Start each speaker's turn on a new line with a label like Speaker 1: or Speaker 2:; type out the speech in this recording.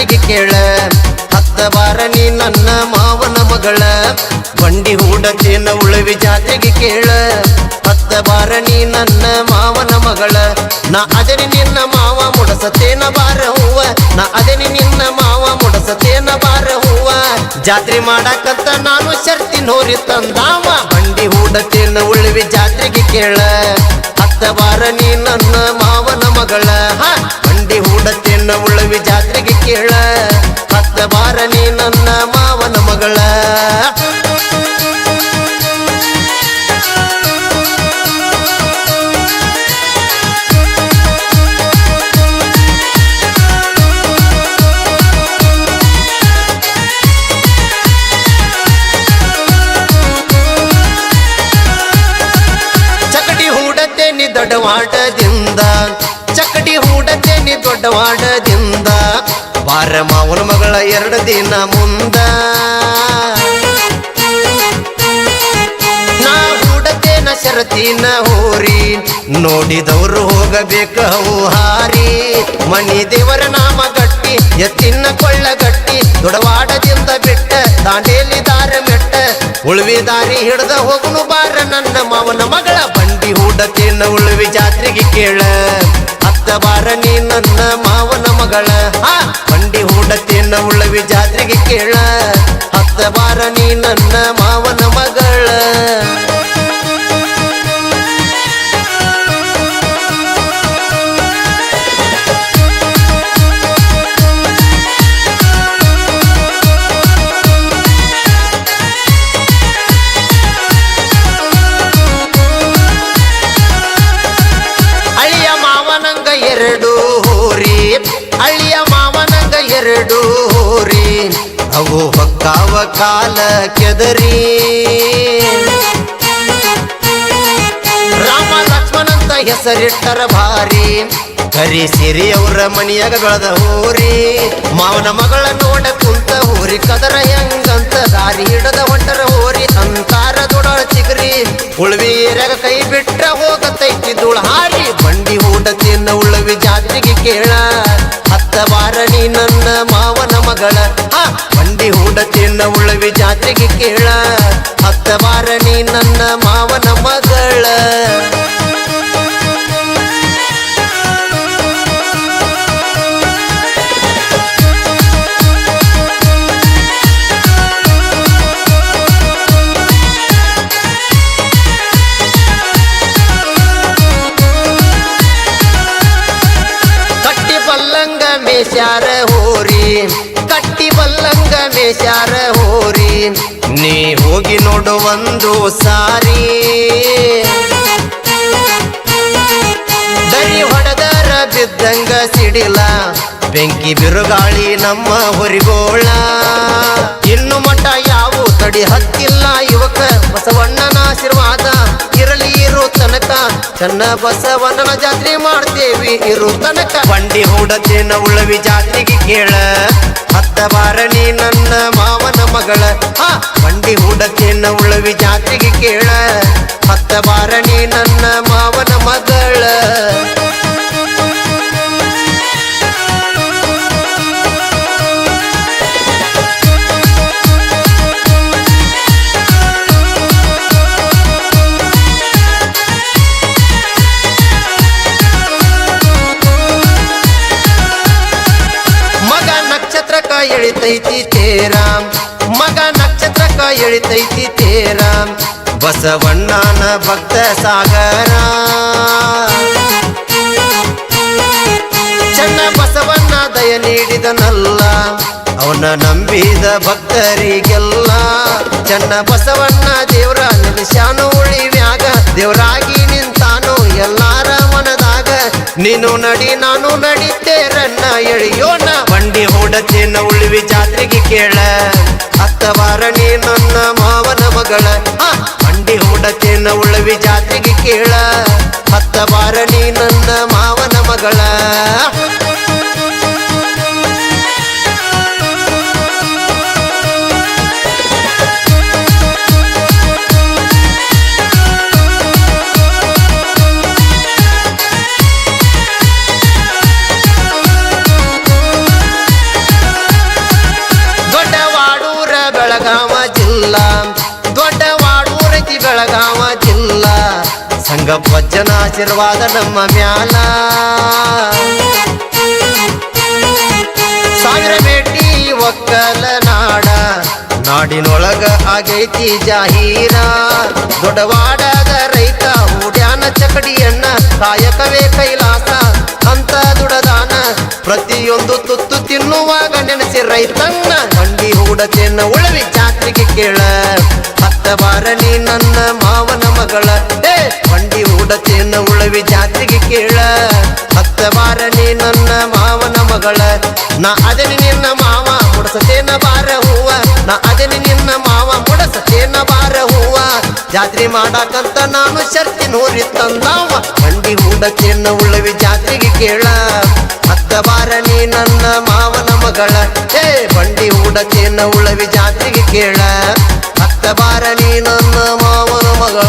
Speaker 1: ಜಾತ್ರೆಗೆ ಕೇಳ. ಹತ್ತ ಬಾರ ನೀ ನನ್ನ ಮಾವನ ಮಗಳ. ಬಂಡಿ ಹೂಡತೇನ ಉಳವಿ ಜಾತ್ರೆಗೆ ಕೇಳ. ಹತ್ತ ಬಾರ ನೀ ನನ್ನ ಮಾವನ ಮಗಳ. ನಾ ಅದನಿ ನಿನ್ನ ಮಾವ ಮುಡಸತೇನ ಬಾರ ಹೂವ. ನಾ ಅದರಿ ನಿನ್ನ ಮಾವ ಮುಡಸತೇನ ಬಾರ ಹೂವ. ಜಾತ್ರೆ ಮಾಡಾಕಂತ ನಾನು ಶರ್ತಿ ನೋರಿ ತಂದಾವ. ಬಂಡಿ ಹೂಡತೇನ ಉಳವಿ ಜಾತ್ರೆಗೆ ಕೇಳ. ಹತ್ತ ಬಾರ ನೀ ನನ್ನ ಮಾವನ ಹೂಡತೇನಿ ಚಕ್ಕಡಿ ಹೂಡತೇನಿ ದೊಡ್ಡ ಮಾಡದಿಂದ. ಬಾರ ಮಾವನ ಮಗಳ ಎರಡು ದಿನ ಮುಂದ. ನಾ ಹೂಡತೇನ ಶರತಿನ ಹೋರಿ. ನೋಡಿದವರು ಹೋಗಬೇಕು ಹಾರಿ. ಮಣಿ ದೇವರ ನಾಮ ಗಟ್ಟಿ, ಎತ್ತಿನ ಕೊಳ್ಳ ಗಟ್ಟಿ. ದೊಡವಾಡದಿಂದ ಬಿಟ್ಟ, ದಾಂಡೇಲಿ ದಾರ ಮೆಟ್ಟ. ಉಳ್ವಿ ದಾರಿ ಹಿಡ್ದ ಹೋಗನು ಬಾರ ನನ್ನ ಮಾವನ ಮಗಳ ಬಂಡಿ. ಹೂಡತೇನ ಉಳುವಿ ಜಾತ್ರೆಗೆ ಕೇಳ. ಅತ್ತ ಬಾರ ನೀ ನನ್ನ ಮಾವನ ಮಗಳ. ಬಂಡಿ ಹೂಡತೇನ ಉಳುವಿ ಜಾತ್ರೆಗೆ ಕೇಳ. ಅತ್ತ ಬಾರ ನೀ ನನ್ನ ಮಾವನ ಮಗಳ. ಎರಡು ಹೋರಿ ಅವು ಹೊಕ್ಕಾವ ಕಾಲ ಕೆದರಿ. ರಾಮ ಲಕ್ಷ್ಮಣಂತ ಹೆಸರಿಟ್ಟರ ಭಾರಿ ಕರಿ ಸಿರಿ ಅವರ ಮನಿಯಾಗ ಬೆಳೆದ ಹೋರಿ. ಮಾವನ ಮಗಳ ನೋಡ ಕುಂತ ಹೋರಿ, ಕದರ ಹೆಂಗಂತ ಮಗಳ ಆ ಬಂಡಿ ಹೂಡತಿನ ಉಳ್ವಿ ಜಾತ್ರೆಗೆ ಕೇಳ ಹತ್ತ ಬಾರ ನೀ ನನ್ನ ಮಾವನ ಮಗಳ ಮೇಷಾರ ಹೋರಿ? ನೀ ಹೋಗಿ ನೋಡು ಒಂದು ಸಾರಿ. ದರಿ ಹೊಡೆದರ ಬಿದ್ದಂಗ ಸಿಡಿಲ, ಬೆಂಕಿ ಬಿರುಗಾಳಿ ನಮ್ಮ ಹೊರಿಗೋಳ. ಇನ್ನು ಮಠ ಯಾವ ತಡಿ ಹತ್ತಿಲ್ಲ ಚನ್ನ ಬಸವಣ್ಣನ ಜಾತ್ರೆ ಮಾಡ್ತೇವಿ ಇರು ತನಕ. ಬಂಡಿ ಹೂಡತೇನ ಉಳವಿ ಜಾತ್ರೆಗೆ ಕೇಳ. ಹತ್ತ ಬಾರ ನೀ ನನ್ನ ಮಾವನ ಮಗಳ. ಹಾ. ಬಂಡಿ ಹೂಡತೇನ ಉಳವಿ ಜಾತ್ರೆಗೆ ಕೇಳ. ಹತ್ತ ಬಾರ ಎಳಿತೈತಿ ತೇರಾಮ್. ಮಗ ನಕ್ಷತ್ರಕ ಎಳಿತೈತಿ ತೇರಾಮ್. ಬಸವಣ್ಣನ ಭಕ್ತ ಸಾಗರ. ಚನ್ನ ಬಸವಣ್ಣ ದಯ ನೀಡಿದನಲ್ಲ. ಅವನ ನಂಬಿದ ಭಕ್ತರಿಗೆಲ್ಲ. ಚನ್ನ ಬಸವಣ್ಣ ದೇವ್ರ ನಿಮಿಷಾನು ಉಳಿವ್ಯಾಗ ದೇವರಾಗಿ ನಿಂತಾನು ಎಲ್ಲಾರ ಮನದಾಗ. ನೀನು ನಡಿ, ನಾನು ನಡಿತೇರನ್ನ ಎಳಿಯೋಣ. ಬಂಡಿ ಹೊಡತೇನ ಉಳಿವಿ ಜಾತ್ರೆಗೆ ಕೇಳ. ಅತ್ತವಾರ ನೀ ನನ್ನ ಮಾವನ ಮಗಳ. ಬೆಳಗಾವ ಜಿಲ್ಲಾ. ದೊಡ್ಡವಾಡೂರೈತಿ ಬೆಳಗಾವ ಜಿಲ್ಲಾ. ಸಂಘ ಆಶೀರ್ವಾದ ನಮ್ಮ ಮ್ಯಾಲ. ಸಾವಿರ ಬೇಟಿ ಒಕ್ಕಲ ನಾಡ. ನಾಡಿನೊಳಗ ಆಗೈತಿ ಜಾಹೀರ. ದೊಡ್ಡವಾಡದ ರೈತ ಹೂಡ್ಯಾನ ಚಕಡಿಯನ್ನ ಕಾಯಕವೇ ಕೈಲಾಸ. ಅಂತ ದುಡದಾನ. ಪ್ರತಿಯೊಂದು ತುತ್ತು ತಿನ್ನುವಾಗ ನೆನೆಸಿ ರೈತನ್ನ ಹೂಡತೆಯನ್ನ ಉಳವಿ ಜಾತ್ರೆಗೆ ಕೇಳ. ಹತ್ತ ಬಾರ ನೀ ನನ್ನ ಮಾವನ ಮಗಳ. ಏ ಮಂಡಿ ಹೂಡತೆಯನ್ನ ಉಳವಿ ಜಾತ್ರೆಗೆ ಕೇಳ. ಹತ್ತ ಬಾರ ನೀ ನನ್ನ ಮಾವನ ಮಗಳ. ನಾ ಅದನಿ ನಿನ್ನ ಮಾವ, ಮುಡಸತೇನ ಬಾರ ಜಾತ್ರೆ ಮಾಡಾಕಂತ ನಾನು ಶರ್ತಿ ನೋರಿ ತಂದಾವ. ಮಂಡಿ ಹೂಡಕ್ಕೆನ್ನ ಉಳವಿ ಜಾತ್ರೆಗೆ ಕೇಳ. ಹತ್ತ ಬಾರ ನೀ ನನ್ನ ಮಾವನ ಮಗಳ. ಏ ಬಂಡಿ ಹೂಡಕ್ಕೆನ್ನ ಉಳವಿ ಜಾತ್ರೆಗೆ ಕೇಳ. ಹತ್ತ ಬಾರ ನೀ ನನ್ನ ಮಾವನ ಮಗಳ.